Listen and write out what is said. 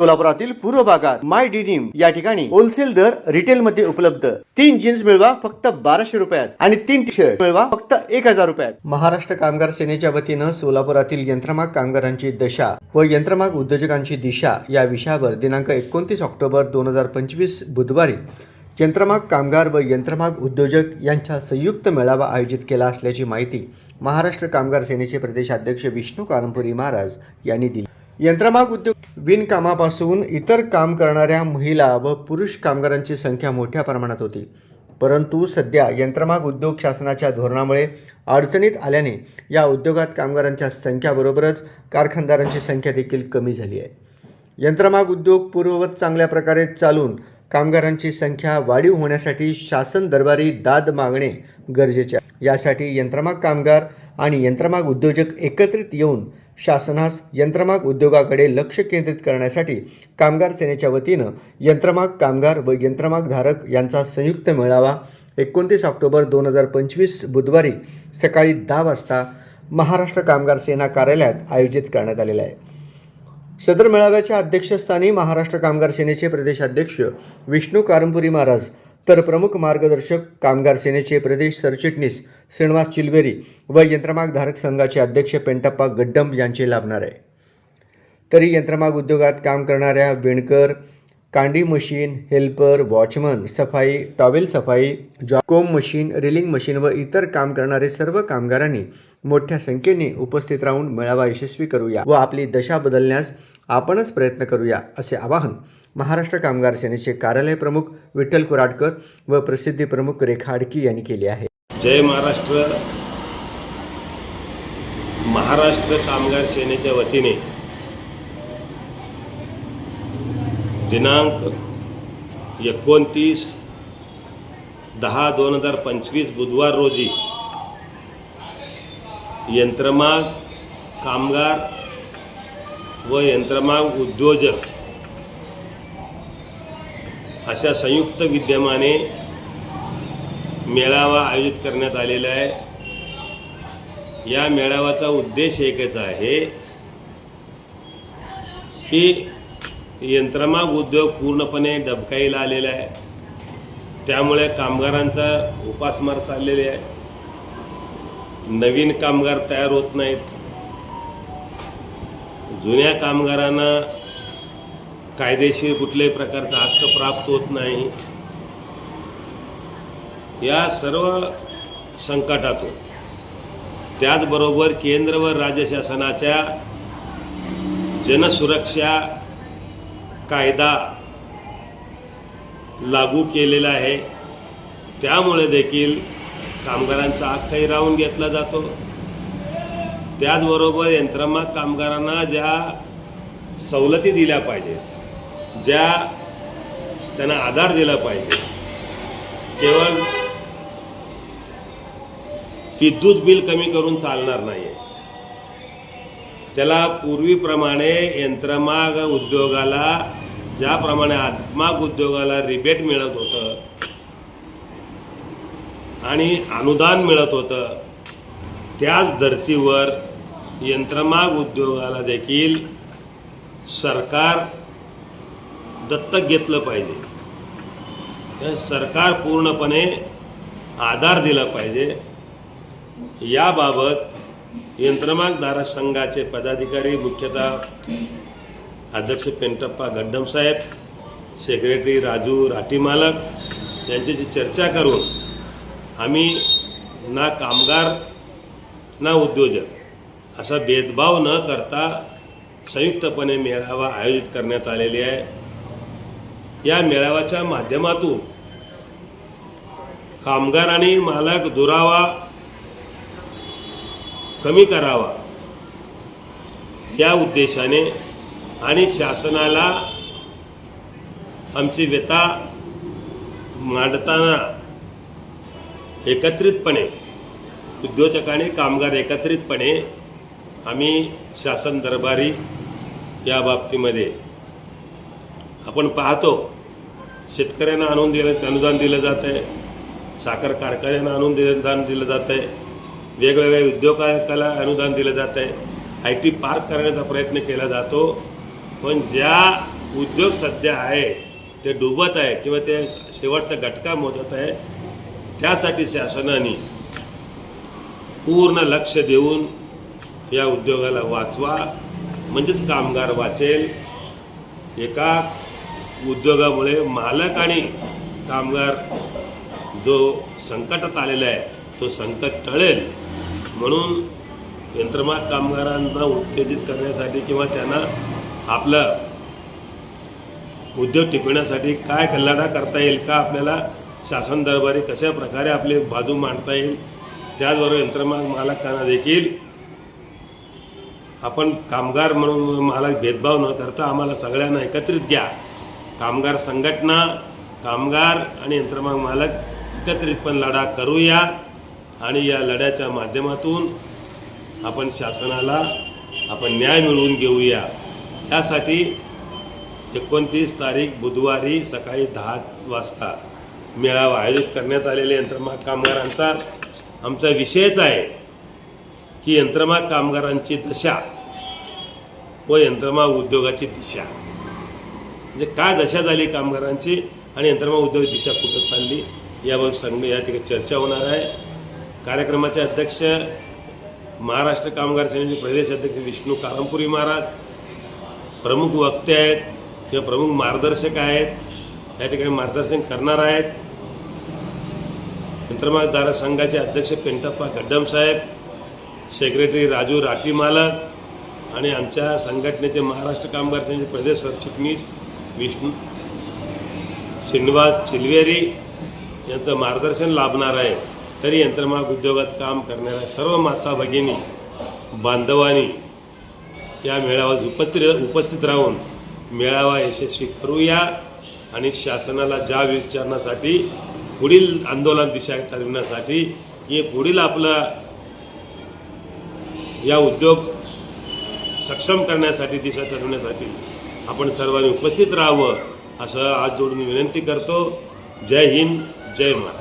सोलापुरातील पूर्व भागात माय डिनिम या ठिकाणी होलसेल दर रिटेल मध्ये उपलब्ध. तीन जीन्स मिळवा फक्त बाराशे रुपयात आणि तीन टी शर्ट मिळवा फक्त एक हजार रुपयात. महाराष्ट्र कामगार सेनेच्या वतीनं सोलापुरातील यंत्रमाग कामगारांची दशा व यंत्रमाग उद्योजकांची दिशा या विषयावर दिनांक एकोणतीस ऑक्टोबर दोन हजार पंचवीस बुधवारी यंत्रमाग कामगार व यंत्रमाग उद्योजक यांचा संयुक्त मेळावा आयोजित केला असल्याची माहिती महाराष्ट्र कामगार सेनेचे प्रदेशाध्यक्ष विष्णू कारंपुरी महाराज यांनी दिली. यंत्रमाग उद्योग विणकामापासून इतर काम करणाऱ्या महिला व पुरुष कामगारांची संख्या मोठ्या प्रमाणात होती. परंतु सध्या यंत्रमाग उद्योग शासनाच्या धोरणामुळे अडचणीत आल्याने या उद्योगात कामगारांच्या संख्याबरोबरच कारखानदारांची संख्या देखील कमी झाली आहे. यंत्रमाग उद्योग पूर्ववत चांगल्या प्रकारे चालून कामगारांची संख्या वाढीव होण्यासाठी शासन दरबारी दाद मागणे गरजेचे आहे. यासाठी यंत्रमाग कामगार आणि यंत्रमाग उद्योजक एकत्रित येऊन शासनास यंत्रमाग उद्योगाकडे लक्ष केंद्रित करण्यासाठी कामगार सेनेच्या वतीनं यंत्रमाग कामगार व यंत्रमाग धारक यांचा संयुक्त मेळावा एकोणतीस ऑक्टोबर दोन हजार पंचवीस बुधवारी सकाळी दहा वाजता महाराष्ट्र कामगार सेना कार्यालयात आयोजित करण्यात आलेला आहे. सदर मेळाव्याच्या अध्यक्षस्थानी महाराष्ट्र कामगार सेनेचे प्रदेशाध्यक्ष विष्णू कारंपुरी महाराज तर प्रमुख मार्गदर्शक कामगार सेनेचे प्रदेश सरचिटणीस श्रीनिवास चिलबेरी व यंत्रमाग धारक संघाचे अध्यक्ष पेंटप्पा गड्डम यांचे लाभणार. आहे तरी यंत्रमाग उद्योगात काम करणाऱ्या विणकर कांडी मशीन हेल्पर वॉचमन सफाई टॉवेल सफाई जॉकोम मशीन रिलिंग मशीन व इतर काम करणारे सर्व कामगारांनी मोठ्या संख्येने उपस्थित राहून मेळावा यशस्वी करूया व आपली दशा बदलण्यास आपणच प्रयत्न करूया असे आवाहन महाराष्ट्र कामगार सेनेचे कार्यालय प्रमुख विठ्ठल कुराडकर व प्रसिद्धी प्रमुख रेखा आडकी यांनी केले आहे. जय महाराष्ट्र. महाराष्ट्र कामगार सेनेच्या वतीने दिनांक एकोणतीस दहा दोन हजार पंचवीस बुधवार रोजी यंत्रमाग कामगार व यंत्रमाग उद्योजक अशा संयुक्त विद्यमाने मेळावा आयोजित करण्यात आलेला आहे. या मेळाव्याचा उद्देश एकच आहे की यंत्रमाग उद्योग पूर्णपणे डबकाईला आलेला आहे. त्यामुळे कामगारांचा उपासमार चाललेले आहे. नवीन कामगार तयार होत नाहीत. जुन्या कामगारांना कायदेशीर कुठल्याही प्रकारचा हक्क प्राप्त होत नाही. या सर्व संकटातून त्याचबरोबर केंद्र व राज्य शासनाच्या जनसुरक्षा कायदा लागू केलेला आहे. त्यामुळे देखील कामगारांचा हक्कही राहून घेतला जातो. त्याचबरोबर यंत्रमाग कामगारांना ज्या सवलती दिल्या पाहिजेत ज्या त्यांना आधार दिला पाहिजे केवळ विद्युत बिल कमी करून चालणार नाही आहे त्याला पूर्वीप्रमाणे यंत्रमाग उद्योगाला ज्याप्रमाणे आत्माग उद्योगाला रिबेट मिळत होतं आणि अनुदान मिळत होतं त्याच धर्तीवर यंत्रमाग उद्योगाला देखील सरकार दत्तक घेतलं पाहिजे. सरकार पूर्णपणे आधार दिला पाहिजे. याबाबत यंत्रमागधारक संघाचे पदाधिकारी मुख्यतः अध्यक्ष पेंटप्पा गड्डमसाहेब सेक्रेटरी राजू राठीमालक यांच्याशी चर्चा करून आम्ही ना कामगार ना उद्योजक असा भेदभाव न करता संयुक्तपणे मेळावा आयोजित करण्यात आलेली आहे. या मेळाव्याच्या माध्यमातून कामगार आणि मालक दुरावा कमी करावा या उद्देशाने आणि शासनाला आमची व्यथा मांडताना एकत्रितपणे उद्योजकाने कामगार एकत्रितपणे आम्ही शासन दरबारी या बाबतीमध्ये आपण पाहतो शेतकऱ्यांना आणून दिलं अनुदान दिलं जात आहे साखर कारखान्यांना आणून दिलं अनुदान दिलं जातं आहे वेगवेगळ्या उद्योगाला अनुदान दिलं जात आहे आय टी पार्क करण्याचा प्रयत्न केला जातो पण ज्या उद्योग सध्या आहे ते डुबत आहे किंवा ते शेवटचा घटका मोजत आहे त्यासाठी शासनाने पूर्ण लक्ष देऊन या उद्योगाला वाचवा म्हणजेच कामगार वाचेल. एका उद्योगामुळे मालक आणि कामगार जो संकटात आलेला आहे तो संकट टळेल. म्हणून यंत्रमाग कामगारांना उत्तेजित करण्यासाठी किंवा त्यांना आपलं उद्योग टिकवण्यासाठी काय कल्लाडा करता येईल का आपल्याला शासन दरबारी कशा प्रकारे आपली बाजू मांडता येईल त्याचबरोबर यंत्रमाग मालकांना देखील आपण कामगार म्हणून मला भेदभाव न करता आम्हाला सगळ्यांना एकत्रित घ्या. कामगार संघटना कामगार आणि यंत्रमाग मालक एकत्रितपण लढा करूया आणि या लढ्याच्या माध्यमातून आपण शासनाला आपण न्याय मिळवून घेऊया. यासाठी एकोणतीस तारीख बुधवारी सकाळी दहा वाजता मेळावा आयोजित करण्यात आलेले यंत्रमाग कामगारांचा आमचा विषयच आहे. ही यंत्रमाग कामगारांची दशा व यंत्रमाग उद्योगाची दिशा. म्हणजे काय दशा झाली कामगारांची आणि यंत्रमा उद्योग दिशा कुठं चालली याबद्दल संघ या ठिकाणी चर्चा होणार आहे. कार्यक्रमाचे अध्यक्ष महाराष्ट्र कामगार सेनेचे प्रदेश अध्यक्ष विष्णू कारंपुरी महाराज प्रमुख वक्ते आहेत किंवा प्रमुख मार्गदर्शक आहेत. या ठिकाणी मार्गदर्शन करणार आहेत. यंत्रमागदार संघाचे अध्यक्ष पेंटप्पा गड्डम साहेब सेक्रेटरी राजू राठी मालक आणि आमच्या संघटनेचे महाराष्ट्र कामगार सेनेचे प्रदेश सरचिटणीस विष्णू श्रीनिवास चिलवेरी यांचं मार्गदर्शन लाभणार आहे. तरी यंत्रमाग उद्योगात काम करणाऱ्या सर्व माता भगिनी बांधवांनी या मेळाव्यात उपस्थित उपस्थित राहून मेळावा यशस्वी करूया आणि शासनाला ज्या विचारण्यासाठी पुढील आंदोलन दिशा ठरविण्यासाठी हे पुढील आपलं या उद्योग सक्षम करण्यासाठी दिशा ठरवण्यासाठी आपण सर्वांनी उपस्थित राहावं असं आज जोडून विनंती करतो. जय हिंद जय महाराष्ट्र.